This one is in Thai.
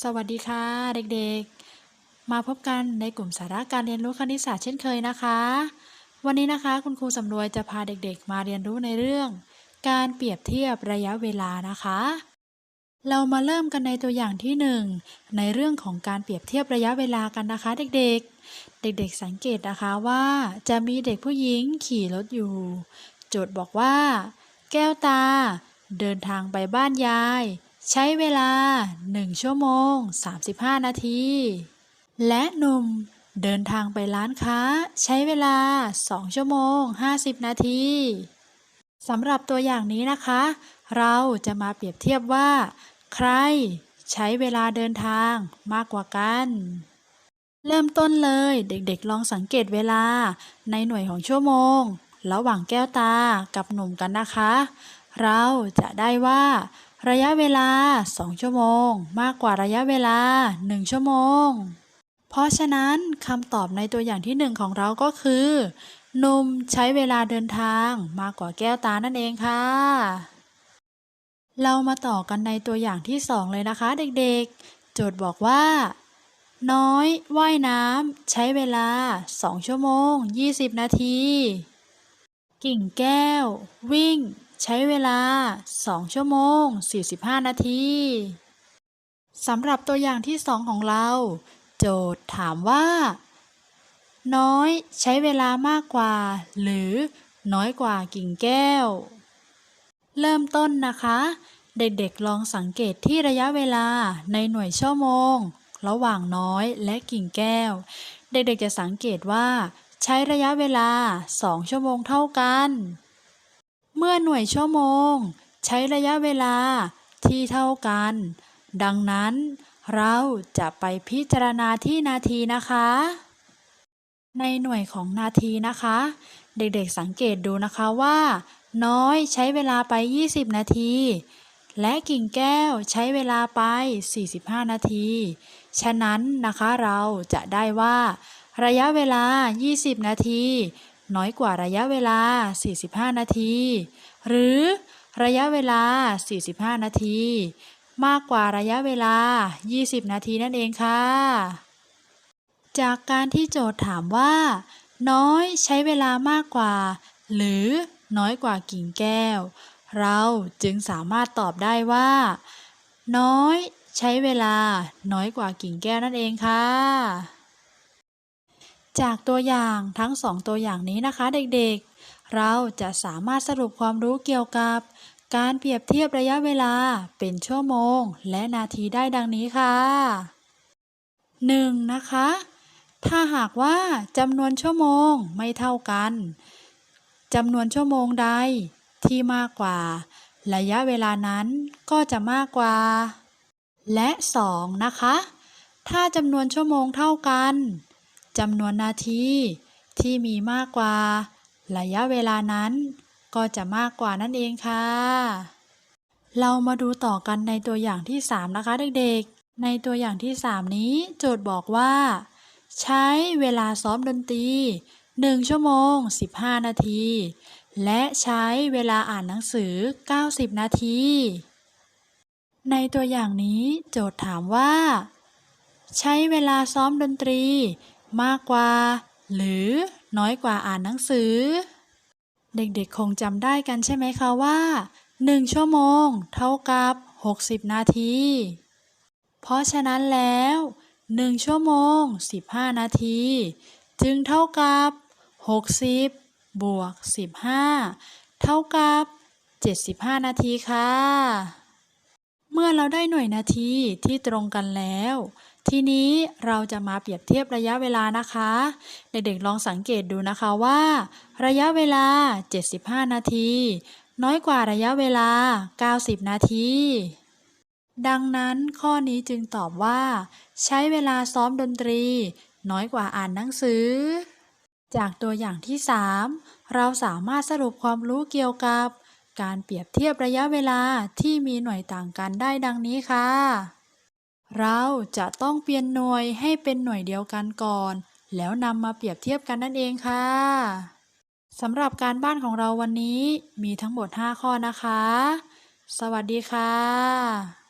สวัสดีค่ะ เด็กๆ มาพบกันในกลุ่มสาระการเรียนรู้คณิตศาสตร์เช่นเคยนะคะ วันนี้นะคะคุณครูสำรวยจะพาเด็กๆ มาเรียนรู้ในเรื่อง การเปรียบเทียบระยะเวลานะคะ เรามาเริ่มกันในตัวอย่างที่หนึ่งในเรื่องของการเปรียบเทียบระยะเวลากันนะคะ เด็กๆ เด็กๆ สังเกตนะคะว่าจะมีเด็กผู้หญิงขี่รถอยู่ โจทย์บอกว่า แก้วตา เดินทางไปบ้านยาย ใช้เวลา 1 ชั่วโมง 35 นาที และหนุ่มเดินทางไปร้านค้า ใช้เวลา 2 ชั่วโมง 50 นาทีสำหรับตัวอย่างนี้นะคะ เราจะมาเปรียบเทียบว่า ใครใช้เวลาเดินทางมากกว่ากัน เริ่มต้นเลยเด็กๆลองสังเกตเวลาในหน่วยของชั่วโมง ระหว่างแก้วตากับหนุ่มกันนะคะ เราจะได้ว่า ระยะเวลา 2 ชั่วโมง มากกว่าระยะเวลา 1 ชั่วโมง เพราะฉะนั้นคำตอบในตัวอย่างที่ 1 ของเราก็คือหนุ่มใช้เวลาเดินทางมากกว่าแก้วตานั่นเองค่ะ เรามาต่อกันในตัวอย่างที่ 2 เลยนะคะเด็กๆ โจทย์บอกว่า น้อยว่ายน้ำใช้เวลา 2 ชั่วโมง 20 นาที กิ่งแก้ว วิ่ง ใช้เวลา 2 ชั่วโมง 45 นาทีสำหรับตัวอย่างที่ 2 ของเรา โจทย์ถามว่า น้อยใช้เวลามากกว่า หรือน้อยกว่ากิ่งแก้ว เริ่มต้นนะคะ เด็กๆลองสังเกตที่ระยะเวลาในหน่วยชั่วโมง ระหว่างน้อยและกิ่งแก้ว เด็กๆจะสังเกตว่า ใช้ระยะเวลา 2 ชั่วโมงเท่ากัน เมื่อหน่วยชั่วโมง ใช้ระยะเวลาที่เท่ากัน ดังนั้นเราจะไปพิจารณาที่นาทีนะคะ ในหน่วยของนาทีนะคะ เด็กๆสังเกตดูนะคะว่า น้อยใช้เวลาไป 20 นาที และกิ่งแก้วใช้เวลาไป 45 นาที ฉะนั้นนะคะเราจะได้ว่า ระยะเวลา 20 นาที น้อยกว่าระยะเวลา 45 นาที หรือระยะเวลา 45 นาที มากกว่าระยะเวลา 20 นาทีนั่นเองค่ะ จากการที่โจทย์ถามว่า น้อยใช้เวลามากกว่า หรือน้อยกว่ากิ่งแก้ว เราจึงสามารถตอบได้ว่า น้อยใช้เวลาน้อยกว่ากิ่งแก้วนั่นเองค่ะ จากตัวอย่างทั้งสองตัวอย่างนี้นะคะเด็กๆ เราจะสามารถสรุปความรู้เกี่ยวกับ การเปรียบเทียบระยะเวลาเป็นชั่วโมง และนาทีได้ดังนี้ค่ะ 1. นะคะ ถ้าหากว่าจำนวนชั่วโมงไม่เท่ากันจำนวนชั่วโมงใดที่มากกว่า ระยะเวลานั้นก็จะมากกว่า และ 2. นะคะ ถ้าจำนวนชั่วโมงเท่ากัน จำนวนนาทีที่มีมากกว่า ระยะเวลานั้น ก็จะมากกว่านั่นเองค่ะ เรามาดูต่อกันในตัวอย่างที่ 3 นะคะเด็กๆ ในตัวอย่างที่ 3 นี้โจทย์บอกว่า ใช้เวลาซ้อมดนตรี 1 ชั่วโมง 15 นาที และใช้เวลาอ่านหนังสือ 90 นาที ในตัวอย่างนี้โจทย์ถามว่า ใช้เวลาซ้อมดนตรี มากกว่า หรือน้อยกว่าอ่านหนังสือ เด็กๆคงจำได้กันใช่ไหมคะว่า 1 ชั่วโมง เท่ากับ 60 นาที เพราะฉะนั้นแล้ว 1 ชั่วโมง 15 นาที จึงเท่ากับ 60 บวก 15 เท่ากับ 75 นาทีค่ะ เมื่อเราได้หน่วยนาทีที่ตรงกันแล้ว ทีนี้เราจะมาเปรียบเทียบระยะเวลานะคะ เด็กๆลองสังเกตดูนะคะว่า ระยะเวลา 75 นาที น้อยกว่าระยะเวลา 90 นาที ดังนั้นข้อนี้จึงตอบว่า ใช้เวลาซ้อมดนตรี น้อยกว่าอ่านหนังสือ จากตัวอย่างที่ 3 เราสามารถสรุปความรู้เกี่ยวกับ การเปรียบเทียบระยะเวลาที่มีหน่วยต่างกันได้ดังนี้ค่ะ เราจะต้องเปลี่ยนหน่วยให้เป็นหน่วยเดียวกันก่อน แล้วนำมาเปรียบเทียบกันนั่นเองค่ะสำหรับการบ้านของเราวันนี้มีทั้งหมด 5 ข้อนะคะ สวัสดีค่ะ